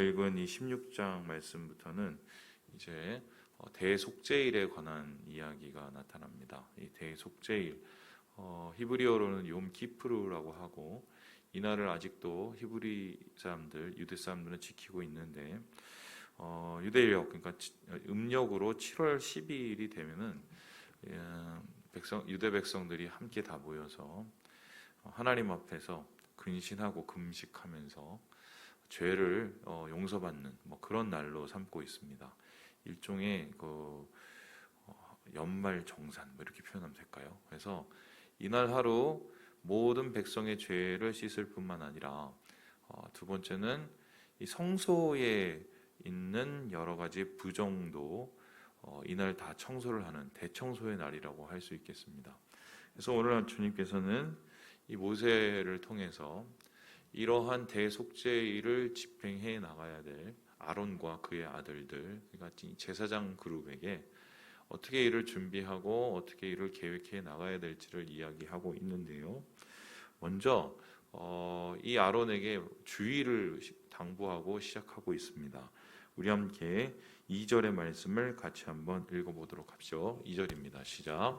읽은 이 16장 말씀부터는 이제 어, 대속죄일에 관한 이야기가 나타납니다. 이 대속죄일 어, 히브리어로는 욤 키프루라고 하고 이날을 아직도 히브리 사람들, 유대 사람들은 지키고 있는데 어, 유대력 그러니까 치- 음력으로 7월 12일이 되면은 예, 백성 유대 백성들이 함께 다 모여서 어, 하나님 앞에서 근신하고 금식하면서 죄를 어, 용서받는 뭐 그런 날로 삼고 있습니다. 일종의 그 어, 연말 정산 뭐 이렇게 표현하면 될까요? 그래서 이날 하루 모든 백성의 죄를 씻을 뿐만 아니라 어, 두 번째는 이 성소에 있는 여러 가지 부정도 어, 이날 다 청소를 하는 대청소의 날이라고 할 수 있겠습니다. 그래서 오늘 주님께서는 이 모세를 통해서 이러한 대속죄일을 집행해 나가야 될 아론과 그의 아들들, 그러니까 이 제사장 그룹에게 어떻게 이를 준비하고 어떻게 이를 계획해 나가야 될지를 이야기하고 있는데요. 먼저 어, 이 아론에게 주의를 시- 당부하고 시작하고 있습니다. 우리 함께 2절의 말씀을 같이 한번 읽어보도록 합시오. 2절입니다. 시작.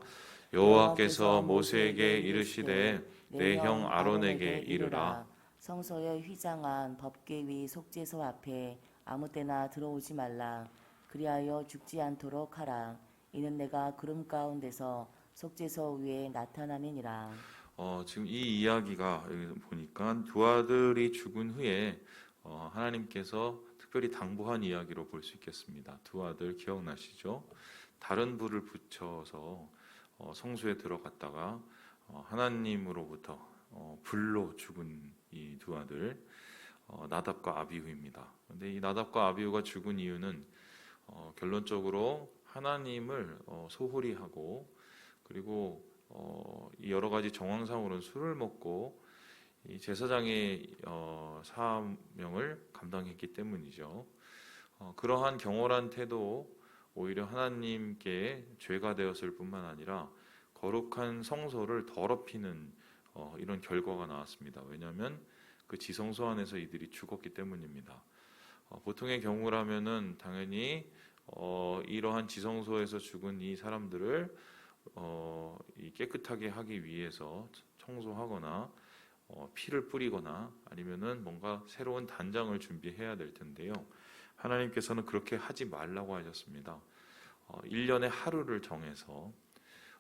여호와께서 모세에게 이르시되 내 형 아론에게 이르라. 성소에 휘장한 법궤 위 속죄소 앞에 아무 때나 들어오지 말라. 그리하여 죽지 않도록 하라. 이는 내가 구름 가운데서 속죄소 위에 나타남이니라. 어, 지금 이 이야기가 여기 보니까 두 아들이 죽은 후에 어, 하나님께서 특별히 당부한 이야기로 볼 수 있겠습니다. 두 아들 기억나시죠? 다른 불을 붙여서 어, 성소에 들어갔다가 어, 하나님으로부터 어, 불로 죽은 이 두 아들 어, 나답과 아비후입니다. 근데 이 나답과 아비후가 죽은 이유는 어, 결론적으로 하나님을 어, 소홀히 하고 그리고 어, 이 여러 가지 정황상으로는 술을 먹고 이 제사장의 어, 사명을 감당했기 때문이죠. 어, 그러한 경솔한 태도 오히려 하나님께 죄가 되었을 뿐만 아니라 거룩한 성소를 더럽히는 어, 이런 결과가 나왔습니다. 왜냐하면 그 지성소 안에서 이들이 죽었기 때문입니다. 어, 보통의 경우라면은 당연히 어, 이러한 지성소에서 죽은 이 사람들을 어, 이 깨끗하게 하기 위해서 청소하거나 어, 피를 뿌리거나 아니면은 뭔가 새로운 단장을 준비해야 될 텐데요. 하나님께서는 그렇게 하지 말라고 하셨습니다. 어, 1년에 하루를 정해서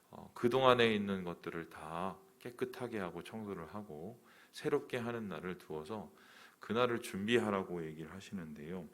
어, 그동안에 있는 것들을 다 깨끗하게 하고 청소를 하고 새롭게 하는 날을 두어서 그날을 준비하라고 얘기를 하시는데요.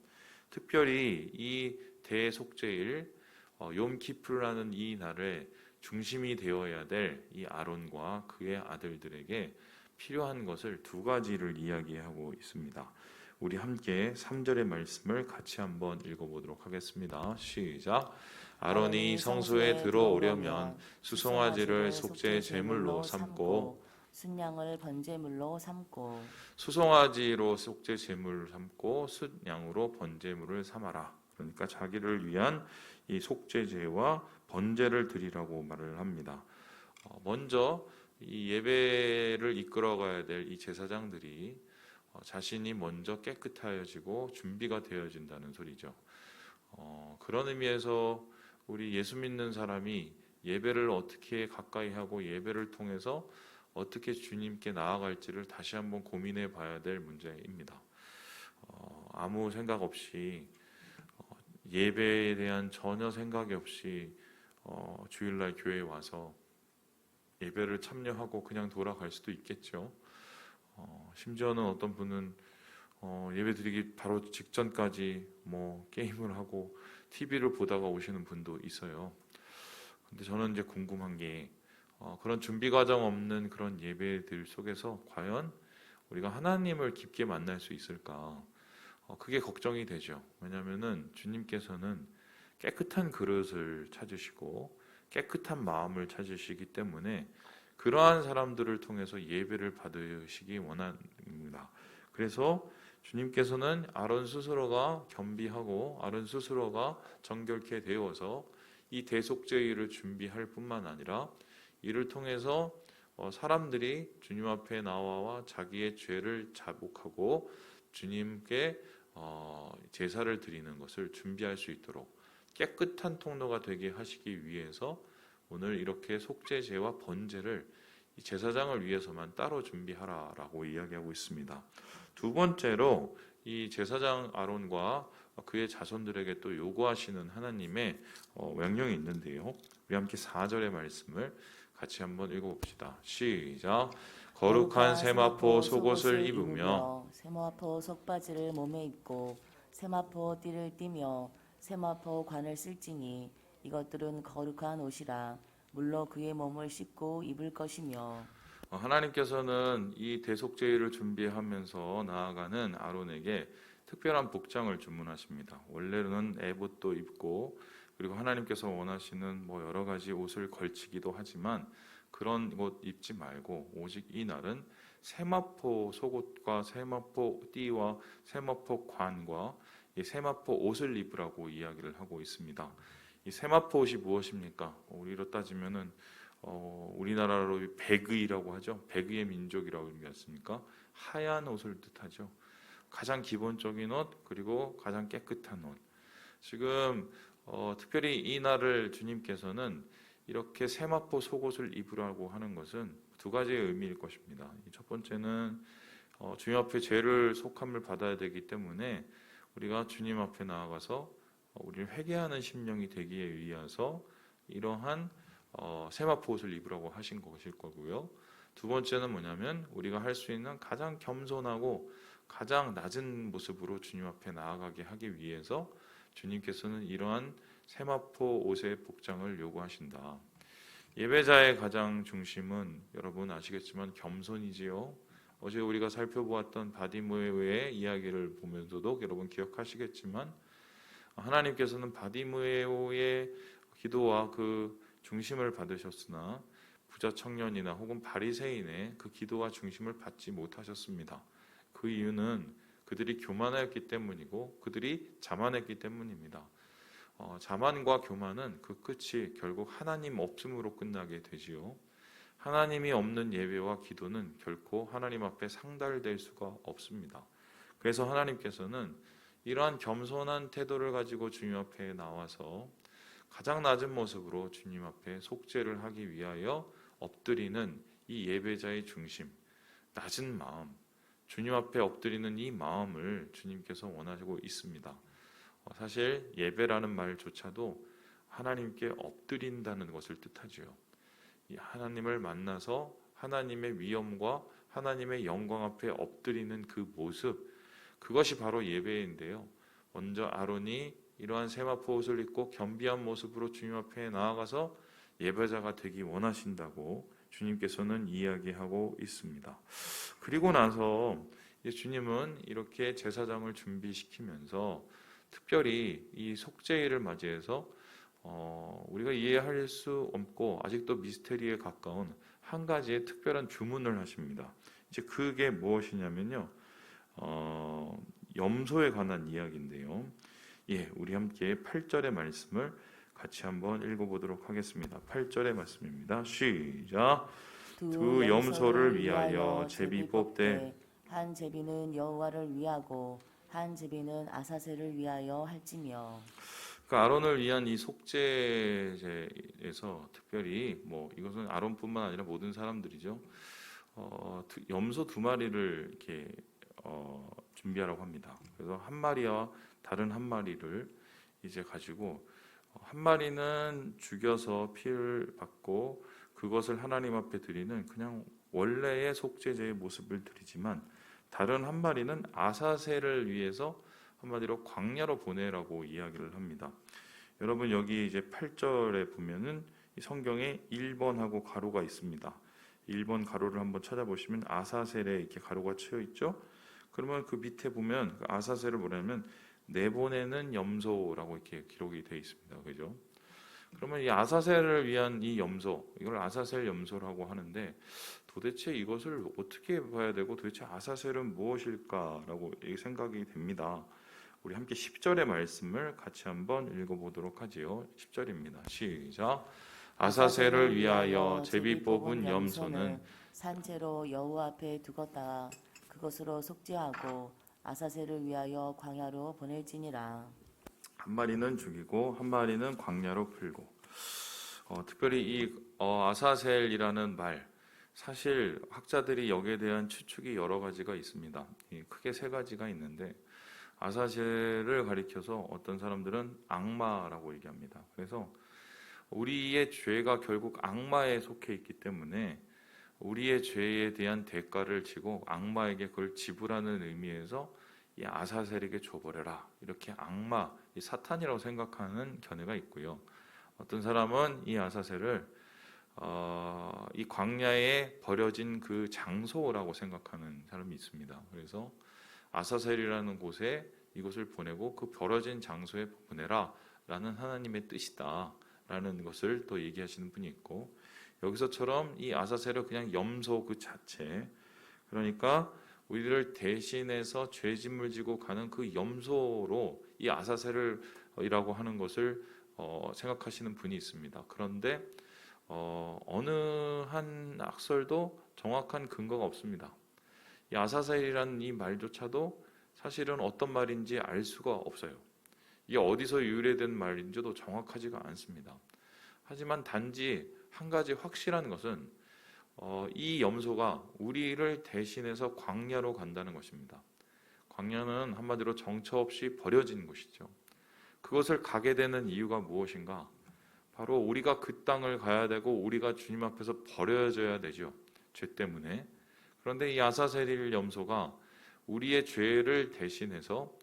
특별히 이 대속죄일 어, 욤키프라는 이 날에 중심이 되어야 될 이 아론과 그의 아들들에게 필요한 것을 두 가지를 이야기하고 있습니다. 우리 함께 3절의 말씀을 같이 한번 읽어보도록 하겠습니다. 시작. 아론이 성소에 들어오려면 수송아지를 속죄 제물로 삼고 순양을 번제물로 삼고 수송아지로 속죄 제물을 삼고 숫양으로 번제물을 삼아라. 그러니까 자기를 위한 이 속죄제와 번제를 드리라고 말을 합니다. 어, 먼저 이 예배를 이끌어가야 될 이 제사장들이 어, 자신이 먼저 깨끗하여지고 준비가 되어진다는 소리죠. 어, 그런 의미에서 우리 예수 믿는 사람이 예배를 어떻게 가까이 하고 예배를 통해서 어떻게 주님께 나아갈지를 다시 한번 고민해 봐야 될 문제입니다. 어, 아무 생각 없이 어, 예배에 대한 전혀 생각이 없이 어, 주일날 교회에 와서 예배를 참여하고 그냥 돌아갈 수도 있겠죠. 어, 심지어는 어떤 분은 어, 예배 드리기 바로 직전까지 뭐 게임을 하고 TV를 보다가 오시는 분도 있어요. 근데 저는 이제 궁금한 게 어, 그런 준비 과정 없는 그런 예배들 속에서 과연 우리가 하나님을 깊게 만날 수 있을까? 어, 그게 걱정이 되죠. 왜냐하면은 주님께서는 깨끗한 그릇을 찾으시고 깨끗한 마음을 찾으시기 때문에 그러한 사람들을 통해서 예배를 받으시기 원합니다. 그래서 주님께서는 아론 스스로가 겸비하고 아론 스스로가 정결케 되어서 이 대속죄일을 준비할 뿐만 아니라 이를 통해서 어, 사람들이 주님 앞에 나와 자기의 죄를 자복하고 주님께 어, 제사를 드리는 것을 준비할 수 있도록 깨끗한 통로가 되게 하시기 위해서 오늘 이렇게 속죄제와 번제를 이 제사장을 위해서만 따로 준비하라라고 이야기하고 있습니다. 두 번째로 이 제사장 아론과 그의 자손들에게 또 요구하시는 하나님의 어, 명령이 있는데요. 우리 함께 4절의 말씀을 같이 한번 읽어봅시다. 시작. 거룩한 세마포 속옷을 입으며 세마포 속바지를 몸에 입고 세마포 띠를 띠며 세마포 관을 쓸지니 이것들은 거룩한 옷이라 물로 그의 몸을 씻고 입을 것이며 어, 하나님께서는 이 대속제를 준비하면서 나아가는 아론에게 특별한 복장을 주문하십니다. 원래는 에봇도 입고 그리고 하나님께서 원하시는 뭐 여러 가지 옷을 걸치기도 하지만 그런 옷 입지 말고 오직 이 날은 세마포 속옷과 세마포 띠와 세마포 관과 이 세마포 옷을 입으라고 이야기를 하고 있습니다. 이 세마포 옷이 무엇입니까? 우리로 따지면은 어, 우리나라로 백의라고 하죠. 백의의 민족이라고 의미했습니까? 하얀 옷을 뜻하죠. 가장 기본적인 옷 그리고 가장 깨끗한 옷. 지금 어, 특별히 이 날을 주님께서는 이렇게 세마포 속옷을 입으라고 하는 것은 두 가지의 의미일 것입니다. 이첫 번째는 어, 주님 앞에 죄를 속함을 받아야 되기 때문에 우리가 주님 앞에 나아가서 어, 우리를 회개하는 심령이 되기에 위해서 이러한 어, 세마포 옷을 입으라고 하신 것일 거고요. 두 번째는 뭐냐면 우리가 할 수 있는 가장 겸손하고 가장 낮은 모습으로 주님 앞에 나아가게 하기 위해서 주님께서는 이러한 세마포 옷의 복장을 요구하신다. 예배자의 가장 중심은 여러분 아시겠지만 겸손이지요. 어제 우리가 살펴보았던 바디무에의 이야기를 보면서도 여러분 기억하시겠지만 하나님께서는 바디무에의 기도와 그 중심을 받으셨으나 부자 청년이나 혹은 바리새인의 그 기도와 중심을 받지 못하셨습니다. 그 이유는 그들이 교만하였기 때문이고 그들이 자만했기 때문입니다. 어, 자만과 교만은 그 끝이 결국 하나님 없음으로 끝나게 되지요. 하나님이 없는 예배와 기도는 결코 하나님 앞에 상달될 수가 없습니다. 그래서 하나님께서는 이러한 겸손한 태도를 가지고 주님 앞에 나와서 가장 낮은 모습으로 주님 앞에 속죄를 하기 위하여 엎드리는 이 예배자의 중심, 낮은 마음, 주님 앞에 엎드리는 이 마음을 주님께서 원하시고 있습니다. 어, 사실 예배라는 말조차도 하나님께 엎드린다는 것을 뜻하지요. 이 하나님을 만나서 하나님의 위엄과 하나님의 영광 앞에 엎드리는 그 모습, 그것이 바로 예배인데요. 먼저 아론이 이러한 세마포 옷을 입고 겸비한 모습으로 주님 앞에 나아가서 예배자가 되기 원하신다고 주님께서는 이야기하고 있습니다. 그리고 나서 주님은 이렇게 제사장을 준비시키면서 특별히 이 속죄일을 맞이해서 어, 우리가 이해할 수 없고 아직도 미스테리에 가까운 한 가지의 특별한 주문을 하십니다. 이제 그게 무엇이냐면요, 어, 염소에 관한 이야기인데요. 예, 우리 함께 8절의 말씀을 같이 한번 읽어보도록 하겠습니다. 8절의 말씀입니다. 시작. 두 염소를 위하여 제비 뽑되 한 제비는 여호와를 위하고 한 제비는 아사셀을 위하여 할지며 그 아론을 위한 이 속죄제에서 특별히 뭐 이것은 아론뿐만 아니라 모든 사람들이죠. 어, 두- 염소 두 마리를 이렇게 어, 준비하라고 합니다. 그래서 한 마리와 다른 한 마리를 이제 가지고 어, 한 마리는 죽여서 피를 받고 그것을 하나님 앞에 드리는 그냥 원래의 속죄제의 모습을 드리지만 다른 한 마리는 아사셀을 위해서 한마디로 광야로 보내라고 이야기를 합니다. 여러분 여기 이제 8절에 보면은 이 성경에 1번하고 가로가 있습니다. 1번 가로를 한번 찾아보시면 아사셀에 이렇게 가로가 치여 있죠. 그러면 그 밑에 보면 그 아사셀을 뭐냐면 내보내는 염소라고 이렇게 기록이 되어 있습니다. 그죠? 그러면 이 아사셀을 위한 이 염소, 이걸 아사셀 염소라고 하는데 도대체 이것을 어떻게 봐야 되고 도대체 아사셀은 무엇일까라고 생각이 됩니다. 우리 함께 10절의 말씀을 같이 한번 읽어보도록 하지요. 10절입니다. 시작. 아사셀을 위하여 제비 뽑은 염소는 산채로 여호와 앞에 두었다 그것으로 속죄하고 아사셀을 위하여 광야로 보낼지니라. 한 마리는 죽이고 한 마리는 광야로 풀고 어, 특별히 이 어, 아사셀이라는 말 사실 학자들이 여기에 대한 추측이 여러 가지가 있습니다. 이 크게 세 가지가 있는데 아사셀을 가리켜서 어떤 사람들은 악마라고 얘기합니다. 그래서 우리의 죄가 결국 악마에 속해 있기 때문에 우리의 죄에 대한 대가를 지고 악마에게 그걸 지불하는 의미에서 이 아사셀에게 줘버려라 이렇게 악마, 이 사탄이라고 생각하는 견해가 있고요. 어떤 사람은 이 아사셀을 어, 이 광야에 버려진 그 장소라고 생각하는 사람이 있습니다. 그래서 아사셀이라는 곳에 이곳을 보내고 그 버려진 장소에 보내라라는 하나님의 뜻이다라는 것을 또 얘기하시는 분이 있고 여기서처럼 이 아사셀을 그냥 염소 그 자체 그러니까 우리를 대신해서 죄짐을 지고 가는 그 염소로 이 아사셀을이라고 하는 것을 어, 생각하시는 분이 있습니다. 그런데 어, 어느 한 악설도 정확한 근거가 없습니다. 이 아사셀이라는 이 말조차도 사실은 어떤 말인지 알 수가 없어요. 이게 어디서 유래된 말인지도 정확하지가 않습니다. 하지만 단지 한 가지 확실한 것은 어, 이 염소가 우리를 대신해서 광야로 간다는 것입니다. 광야는 한마디로 정처 없이 버려진 곳이죠. 그것을 가게 되는 이유가 무엇인가? 바로 우리가 그 땅을 가야 되고 우리가 주님 앞에서 버려져야 되죠. 죄 때문에. 그런데 이 아사셀일 염소가 우리의 죄를 대신해서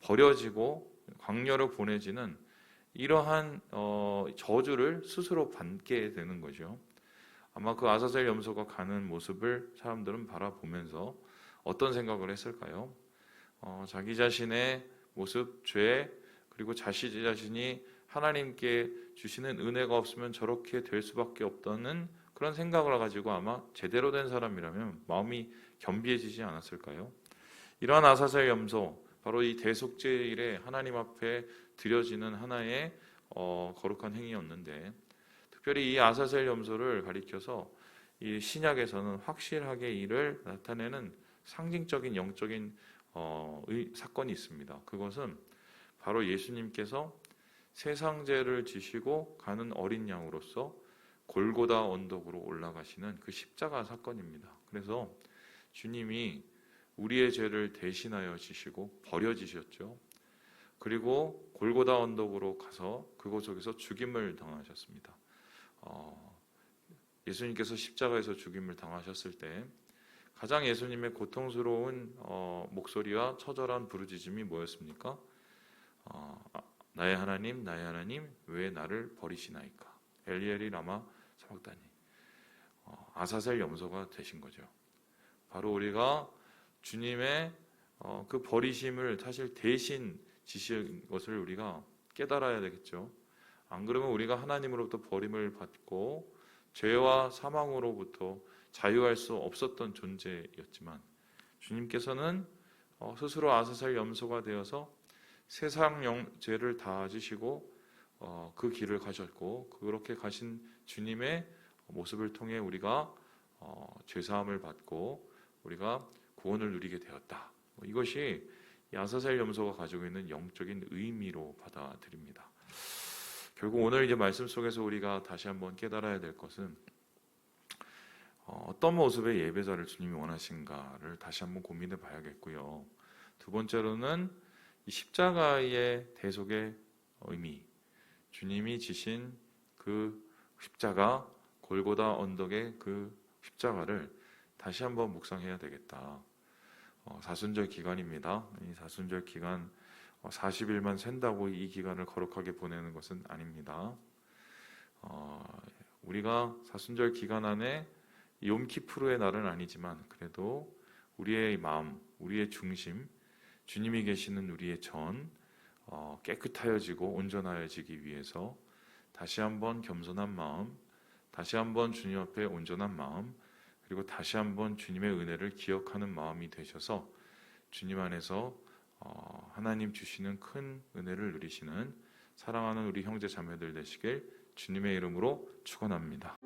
버려지고 광야로 보내지는 이러한 어, 저주를 스스로 받게 되는 거죠. 아마 그 아사셀 염소가 가는 모습을 사람들은 바라보면서 어떤 생각을 했을까요? 어, 자기 자신의 모습, 죄, 그리고 자신 자신이 하나님께 주시는 은혜가 없으면 저렇게 될 수밖에 없다는 그런 생각을 가지고 아마 제대로 된 사람이라면 마음이 겸비해지지 않았을까요? 이러한 아사셀 염소, 바로 이 대속죄일에 하나님 앞에 드려지는 하나의 어, 거룩한 행위였는데 특별히 이 아사셀 염소를 가리켜서 이 신약에서는 확실하게 이를 나타내는 상징적인 영적인 어, 의, 사건이 있습니다. 그것은 바로 예수님께서 세상 죄를 지시고 가는 어린 양으로서 골고다 언덕으로 올라가시는 그 십자가 사건입니다. 그래서 주님이 우리의 죄를 대신하여 지시고 버려지셨죠. 그리고 골고다 언덕으로 가서 그곳에서 죽임을 당하셨습니다. 어, 예수님께서 십자가에서 죽임을 당하셨을 때 가장 예수님의 고통스러운 어, 목소리와 처절한 부르짖음이 뭐였습니까? 어, 아, 나의 하나님, 나의 하나님, 왜 나를 버리시나이까? 엘리엘이 라마 사박다니. 어, 아사셀 염소가 되신 거죠. 바로 우리가 주님의 어, 그 버리심을 사실 대신 지신 것을 우리가 깨달아야 되겠죠. 안 그러면 우리가 하나님으로부터 버림을 받고 죄와 사망으로부터 자유할 수 없었던 존재였지만 주님께서는 어, 스스로 아사살 염소가 되어서 세상 영, 죄를 다 지시고 어, 그 길을 가셨고 그렇게 가신 주님의 모습을 통해 우리가 어, 죄사함을 받고 우리가 구원을 누리게 되었다. 뭐 이것이 야사살 염소가 가지고 있는 영적인 의미로 받아들입니다. 결국 오늘 이제 말씀 속에서 우리가 다시 한번 깨달아야 될 것은 어, 어떤 모습의 예배자를 주님이 원하신가를 다시 한번 고민해 봐야겠고요. 두 번째로는 이 십자가의 대속의 의미, 주님이 지신 그 십자가 골고다 언덕의 그 십자가를 다시 한번 묵상해야 되겠다. 어, 사순절 기간입니다. 이 사순절 기간 40일만 샌다고 이 기간을 거룩하게 보내는 것은 아닙니다. 어, 우리가 사순절 기간 안에 욤키프르의 날은 아니지만 그래도 우리의 마음, 우리의 중심, 주님이 계시는 우리의 전 어, 깨끗하여지고 온전하여지기 위해서 다시 한번 겸손한 마음, 다시 한번 주님 앞에 온전한 마음, 그리고 다시 한번 주님의 은혜를 기억하는 마음이 되셔서 주님 안에서 어, 하나님 주시는 큰 은혜를 누리시는 사랑하는 우리 형제 자매들 되시길 주님의 이름으로 축원합니다.